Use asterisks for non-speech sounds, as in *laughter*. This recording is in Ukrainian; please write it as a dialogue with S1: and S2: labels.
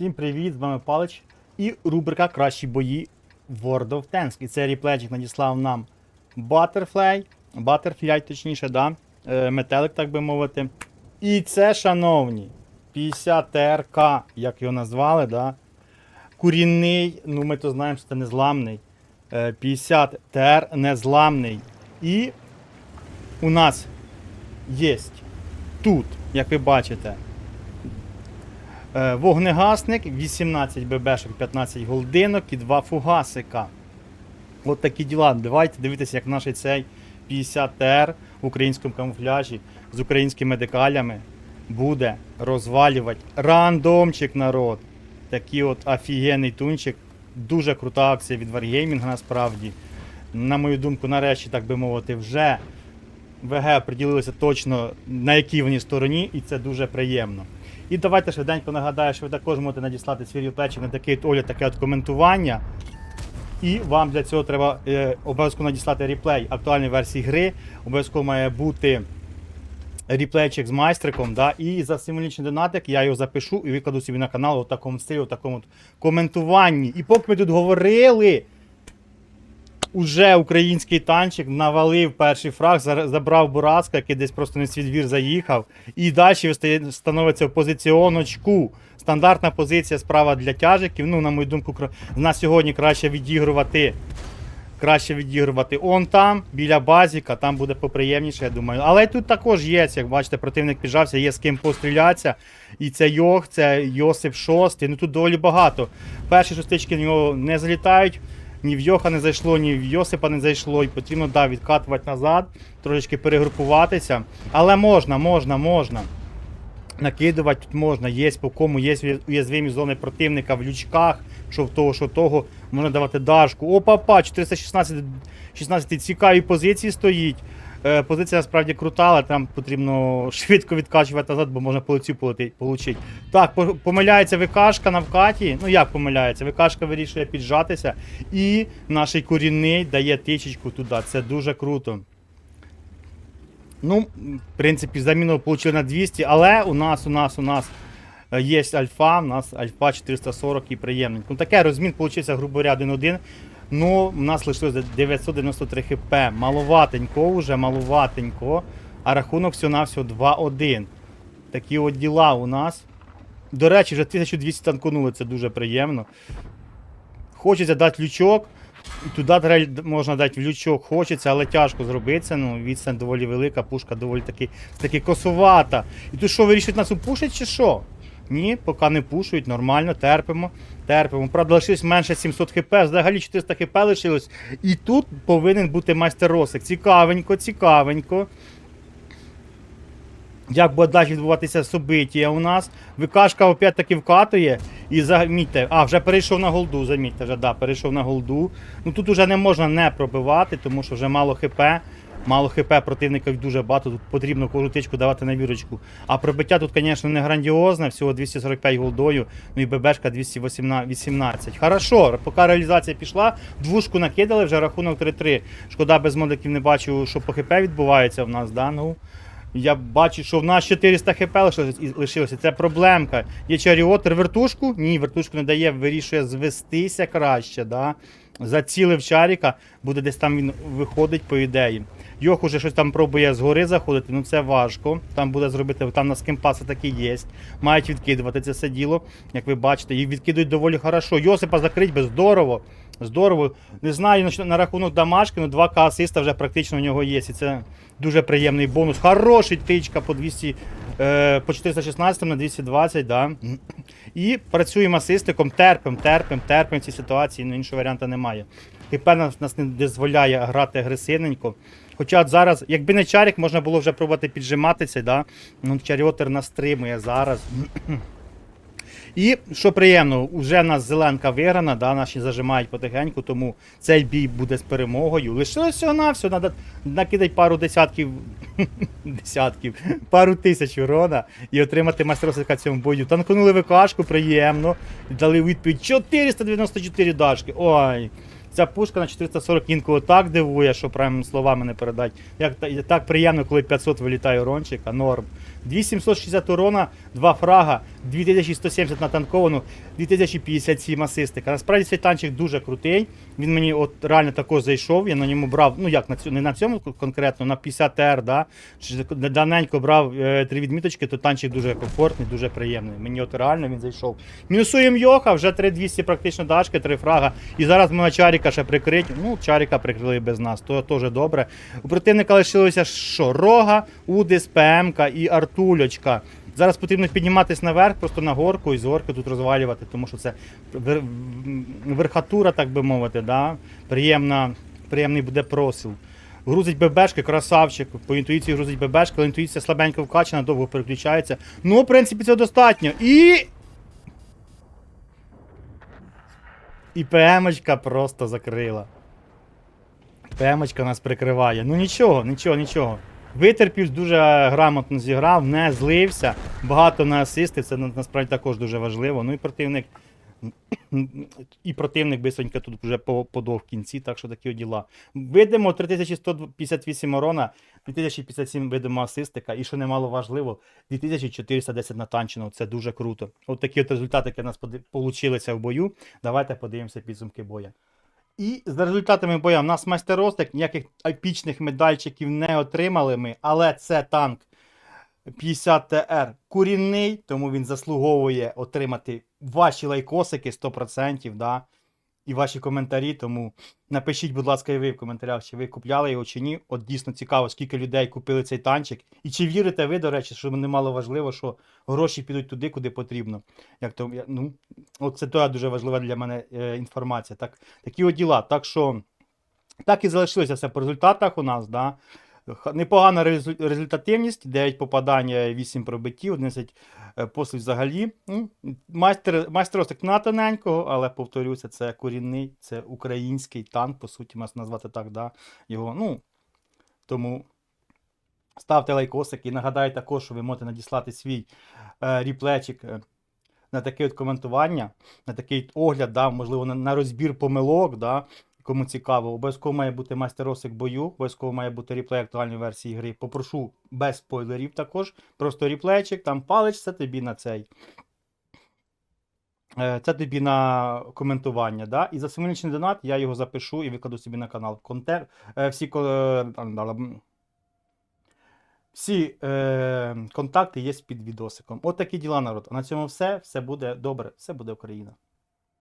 S1: Всім привіт, з вами Палич і рубрика Кращі бої World of Tanks. І цей ріплечик надіслав нам Butterfly, Butterfly, точніше, да? е, метелик, так би мовити. І це, шановні, 50 ТРК, як його назвали, да? курінний, ну ми то знаємо, що це незламний. Е, 50 ТР незламний. І у нас є тут, як ви бачите, Е, Вогнегасник, 18 ББшок, 15 голдинок і 2 фугасика. От такі діла. Давайте дивитися, як наш цей 50 ТР в українському камуфляжі з українськими декалями буде розвалювати рандомчик народ. Такий от офігенний тунчик. Дуже крута акція від Wargaming насправді. На мою думку, нарешті, так би мовити, вже ВГ приділилися точно на якій вони стороні, і це дуже приємно. І давайте швиденько нагадаю, що ви також можете надіслати свій ріплечик на такий огляд, таке от коментування. І вам для цього треба е, обов'язково надіслати реплей актуальної версії гри. Обов'язково має бути ріплейчик з майстриком. Да? І за символічний донатик я його запишу і викладу собі на канал у такому стилі, у такому от коментуванні. І поки ми тут говорили, уже український танчик навалив перший фраг, забрав Бурацька, який десь просто не свій двір заїхав. І далі становиться в позиціоночку. Стандартна позиція справа для тяжиків. Ну, на мою думку, на сьогодні краще відігрувати. Краще відігрувати он там, біля базіка, там буде поприємніше, я думаю. Але тут також є, як бачите, противник піджався, є з ким пострілятися. І це Йох, це Йосип Шостий. Ну тут доволі багато. Перші шостички в нього не залітають. Ні в Йоха не зайшло, ні в Йосипа не зайшло. І потрібно да, відкатувати назад, трошечки перегрупуватися. Але можна, можна, можна. Накидувати тут можна, є по кому, є уязвимі зони противника в лючках, що в того, що того, можна давати дашку. Опа, па, 416 16 цікаві позиції стоїть. Е, позиція насправді крута, але там потрібно *laughs* швидко відкачувати назад, бо можна по лицю отримати. Так, помиляється ВКшка на вкаті. Ну як помиляється? ВКшка вирішує піджатися. І наш корінний дає тичечку туди. Це дуже круто. Ну, в принципі, заміну отримали на 200, але у нас, у нас, у нас е, є альфа, у нас альфа 440 і приємненько. Ну таке розмін получився, грубо говоря, 1-1. Ну, у нас лишилось 993 хп. Маловатенько вже, маловатенько. А рахунок всього-навсього 2-1. Такі от діла у нас. До речі, вже 1200 танконули, це дуже приємно. Хочеться дати лючок. Туди можна дати в лючок, хочеться, але тяжко зробити. Ну, відстань доволі велика, пушка доволі таки, таки косувата. І тут що, вирішують нас упушить чи що? Ні, поки не пушують, нормально, терпимо, терпимо. Правда, лишилось менше 700 хп, взагалі 400 хп лишилось. І тут повинен бути майстер Росик. Цікавенько, цікавенько. Як буде далі відбуватися собиття у нас? ВКшка опять таки вкатує. І замітьте, а, вже перейшов на голду, замітьте, вже, да, перейшов на голду. Ну тут вже не можна не пробивати, тому що вже мало хп. Мало хп противників дуже багато, тут потрібно кожну тичку давати на вірочку. А пробиття тут, звісно, не грандіозне, всього 245 голдою, ну і ББшка 218. Хорошо, поки реалізація пішла, двушку накидали, вже рахунок 3-3. Шкода, без модиків не бачу, що по хп відбувається в нас, да? ну. Я бачу, що в нас 400 хп лишилося. Це проблемка. Є чаріотер вертушку? Ні, вертушку не дає, вирішує звестися краще. Да? Зацілив чаріка, буде десь там він виходить, по ідеї. Йох уже щось там пробує згори заходити, ну це важко. Там буде зробити, там на скимпаси таки є. Мають відкидувати це все діло, як ви бачите, і відкидують доволі хорошо. Йосипа закрить би здорово. Здорово. Не знаю на, на рахунок дамашки, ну 2К асиста вже практично у нього є. І це дуже приємний бонус. Хороший тичка по 200, е, по 416 на 220, да. І працюємо асистиком, терпим, терпим, терпим в цій ситуації, ну іншого варіанту немає. ХП нас, нас не дозволяє грати агресивненько. Хоча зараз, якби не чарік, можна було вже пробувати піджиматися, да? ну чаріотер нас стримує зараз. І що приємно, вже нас зеленка виграна, да, наші зажимають потихеньку, тому цей бій буде з перемогою. Лишилося на все, треба накидати пару десятків, *laughs* десятків, пару тисяч урона і отримати майстеросика цьому бою. Танкнули ВКшку, приємно. Дали відповідь 494 дашки. Ой. Ця пушка на 440 інколи так дивує, що прям словами не передать. Як так приємно, коли 500 вилітає урончик, а норм. 2760 урона, 2 фрага, 2170 натанковану, 2057 асистика. Насправді цей танчик дуже крутий. Він мені от реально також зайшов. Я на ньому брав, ну як на цьому, не на цьому конкретно, на 50 р да. Чи Давненько брав е, три відміточки, то танчик дуже комфортний, дуже приємний. Мені от реально він зайшов. Мінусуємо Йоха, вже 3200 практично дашки, 3 фрага. І зараз ми на Чаріка ще прикрить. Ну, Чаріка прикрили без нас, то теж добре. У противника лишилося що? Рога, Удис, ПМК і Артульочка. Зараз потрібно підніматись наверх, просто на горку і з горки тут розвалювати, тому що це вер- верхатура, так би мовити, да? Приємна, приємний буде просил. Грузить ББшки, красавчик. По інтуїції грузить ББшки, але інтуїція слабенько вкачана, довго переключається. Ну, в принципі, цього достатньо. І. І ПМочка просто закрила. ПМочка нас прикриває. Ну нічого, нічого, нічого. Витерпів, дуже грамотно зіграв, не злився, багато на асисти, це насправді також дуже важливо. Ну і противник. І противник бисонька тут вже по- подов кінці, так що такі діла. Видимо 3158 урона, 2057 видимо асистика, і що немало важливо, 2410 натанчено. Це дуже круто. От такі от результати, які в нас вийшли в бою. Давайте подивимося підсумки боя. І за результатами боя в нас майстер Ростик, ніяких епічних медальчиків не отримали ми, але це танк 50 ТР курінний, тому він заслуговує отримати ваші лайкосики 100%, да? і ваші коментарі. Тому напишіть, будь ласка, і ви в коментарях, чи ви купляли його чи ні. От дійсно цікаво, скільки людей купили цей танчик. І чи вірите ви, до речі, що немало важливо, що гроші підуть туди, куди потрібно. Як то, ну, от це теж дуже важлива для мене е, інформація. Так, такі от діла. Так що так і залишилося все по результатах у нас. Да? Непогана результативність, 9 попадань, е, 8 пробиттів, 11 е, послів взагалі. Ну, Майстер, майстер на тоненького, але повторюся, це корінний, це український танк, по суті, можна назвати так, да? його. Ну, тому ставте лайкосик і нагадаю також, що ви можете надіслати свій е, ріплечик е, на таке от коментування, на такий огляд, да, можливо, на, на розбір помилок, да, кому цікаво. Обов'язково має бути майстеросик бою, обов'язково має бути ріплей актуальної версії гри. Попрошу без спойлерів також. Просто ріплейчик, там палич, це тобі на цей. Е, Це тобі на коментування, да? І за символічний донат я його запишу і викладу собі на канал. Контер... е, Всі, е, всі е, контакти є під відосиком. От такі діла, народ. А на цьому все. Все буде добре, все буде Україна.